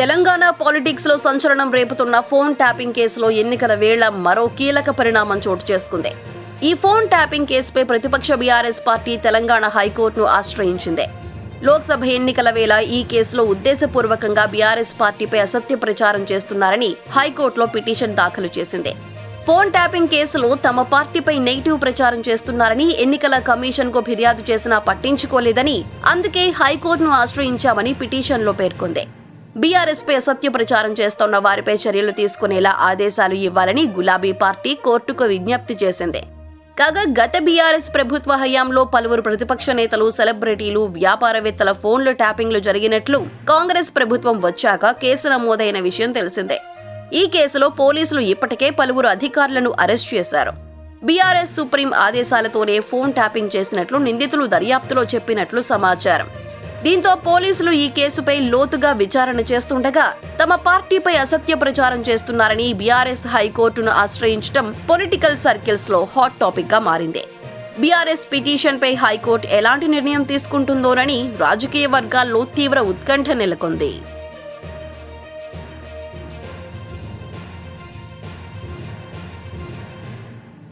తెలంగాణ పాలిటిక్స్లో సంచలనం రేపుతున్న phone tapping కేసులో ఎన్నికల వేళ మరో కీలక పరిణామం చోటు చేసుకుంది. ఈ ఫోన్ ట్యాపింగ్ కేసుపై ప్రతిపక్ష బీఆర్ఎస్ పార్టీ తెలంగాణ హైకోర్టును ఆశ్రయించింది. లోక్సభ ఎన్నికల వేళ ఈ కేసులో ఉద్దేశపూర్వకంగా బీఆర్ఎస్ పార్టీపై అసత్య ప్రచారం చేస్తున్నారని హైకోర్టులో పిటిషన్ దాఖలు చేసింది. ఫోన్ ట్యాపింగ్ కేసులో తమ పార్టీపై నెగిటివ్ ప్రచారం చేస్తున్నారని ఎన్నికల కమిషన్కు ఫిర్యాదు చేసినా పట్టించుకోలేదని అందుకే హైకోర్టును ఆశ్రయించామని పిటిషన్లో పేర్కొంది. బీఆర్ఎస్ పై అసత్య ప్రచారం చేస్తున్న వారిపై చర్యలు తీసుకునేలా ఆదేశాలు ఇవ్వాలని గులాబీ పార్టీ కోర్టుకు విజ్ఞప్తి చేసింది. కాగా గత బీఆర్ఎస్ ప్రభుత్వ హయాంలో పలువురు ప్రతిపక్ష నేతలు సెలబ్రిటీలు వ్యాపారవేత్తల ఫోన్లు ట్యాపింగ్లు జరిగినట్లు కాంగ్రెస్ ప్రభుత్వం వచ్చాక కేసు నమోదైన విషయం తెలిసిందే. ఈ కేసులో పోలీసులు ఇప్పటికే పలువురు అధికారులను అరెస్ట్ చేశారు. బీఆర్ఎస్ సుప్రీం ఆదేశాలతోనే ఫోన్ ట్యాపింగ్ చేసినట్లు నిందితులు దర్యాప్తులో చెప్పినట్లు సమాచారం. దీంతో పోలీసులు ఈ కేసుపై లోతుగా విచారణ చేస్తుండగా తమ పార్టీపై అసత్య ప్రచారం చేస్తున్నారని బీఆర్ఎస్ హైకోర్టును ఆశ్రయించడం పొలిటికల్ సర్కిల్స్లో హాట్ టాపిక్గా మారింది. బీఆర్ఎస్ పిటిషన్ పై హైకోర్టు ఎలాంటి నిర్ణయం తీసుకుంటుందోనని రాజకీయ వర్గాల్లో తీవ్ర ఉత్కంఠ నెలకొంది.